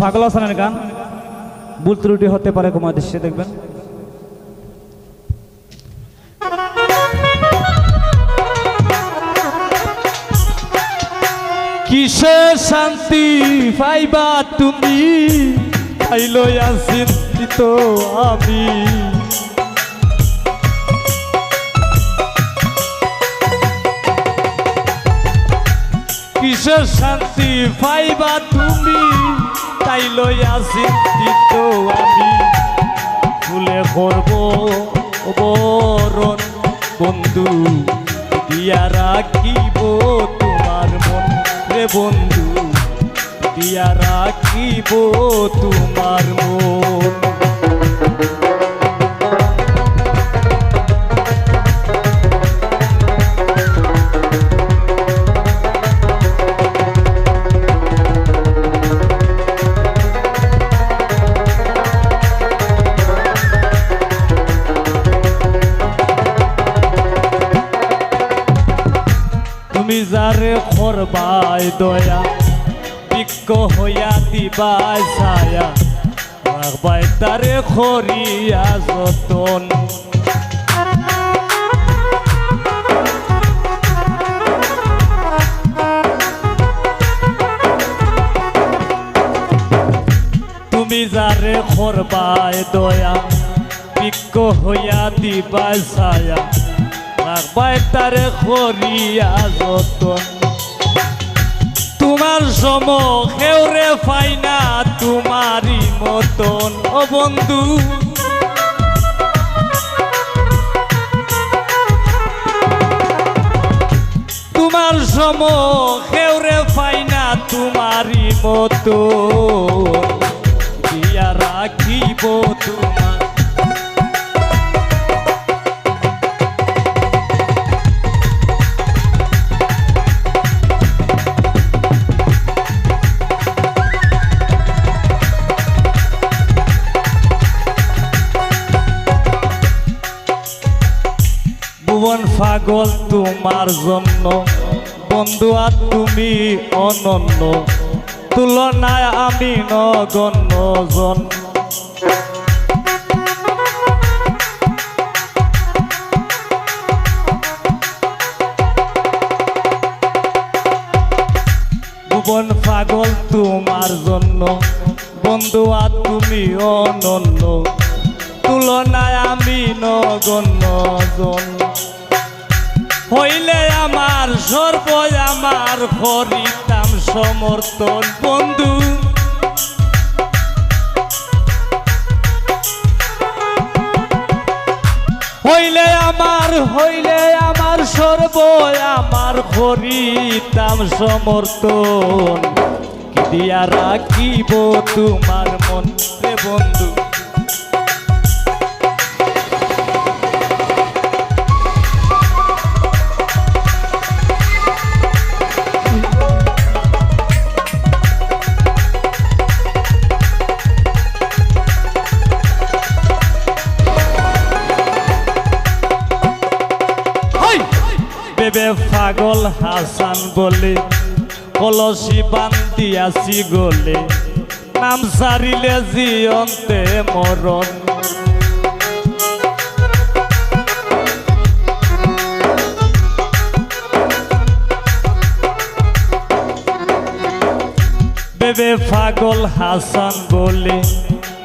ফাগল হাসানের গান। ভুল ত্রুটি হতে পারে ক্ষমা দৃশ্যে দেখবেন। কিসে শান্তি পাইবা তুমি? পাইলো চিন্তিত আমি। কিসের শান্তি পাইবা লইয়া চিন্তিত আমি। ফুলে করব বরণ, বন্ধু, দিয়া রাখিব তোমার মন রে বন্ধু। দিয়া রাখিব তোমার মন। তুমি যারে খরবাই দয়া বিক্ষ হইয়া দিবাই ছায়া। রাখবাই তারে খরিয়া যতন। তুমি যারে খরবাই দয়া বিক্ষ হইয়া দিবাই ছায়া। রাখবাই তারে খরিয়া যতন তোমার সম কেউরে পাই না তোমারই মতন। ও বন্ধু, তোমার সম কেউরে পাই না তোমারই দিয়া রাখিব তোমার ভুবন পাগল তোমার জন্য। বন্ধু আর তুমি অনন্য। তুলনায় আমি নগণ্য জন ভুবন পাগল তোমার জন্য। বন্ধু আর তুমি অনন্য। তুলনায় আমি নগণ্য জন হইলে আমার সর্ব আমার হরিতাম সমর্থন, বন্ধু। হইলে আমার হইলে আমার সর্ব আমার হরিতাম সমর্থন। কি দিয়া রাখিব তোমার মন বন্ধু? বেবে পাগল হাসান বলে, কলসি বান্দিয়াছি গলে। নাম সারিলে জিয়ন্তে মরণ। বেবে পাগল হাসান বলে,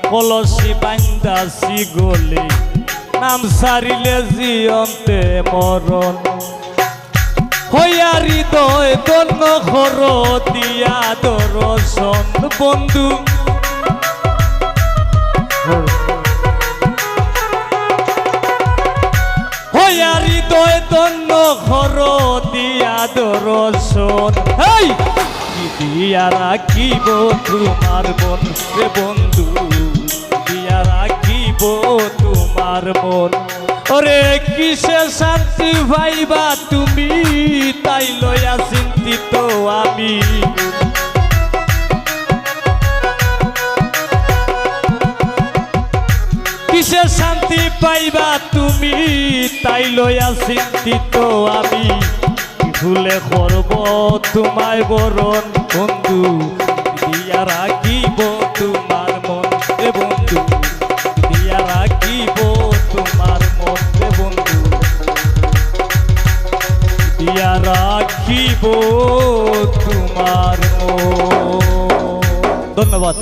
কলসি বান্দাছি গলে। নাম সারিলে জিয়ন্তে মরণ। হইয়া হৃদয় দন্য খর দিয়া দর্শন বন্ধু। হইয়া হৃদয় দন্য খর দিয়া দর্শন দিয়া রাখিব তোমার মন রে বন্ধু? দিয়া রাখিব তোমার মন? ওরে কিসে শান্তি ভাইবা তুমি? আমি। কিসে শান্তি পাইবা তুমি? তাই লইয়া চিন্তিত আমি। ভুলে করব তোমায় বরণ? বন্ধু, দিয়া রাখিব তোমার মন বন্ধু। দিয়া রাখিব তোমার মন বন্ধু। দিয়া রাখিব তোমার ধন্যবাদ।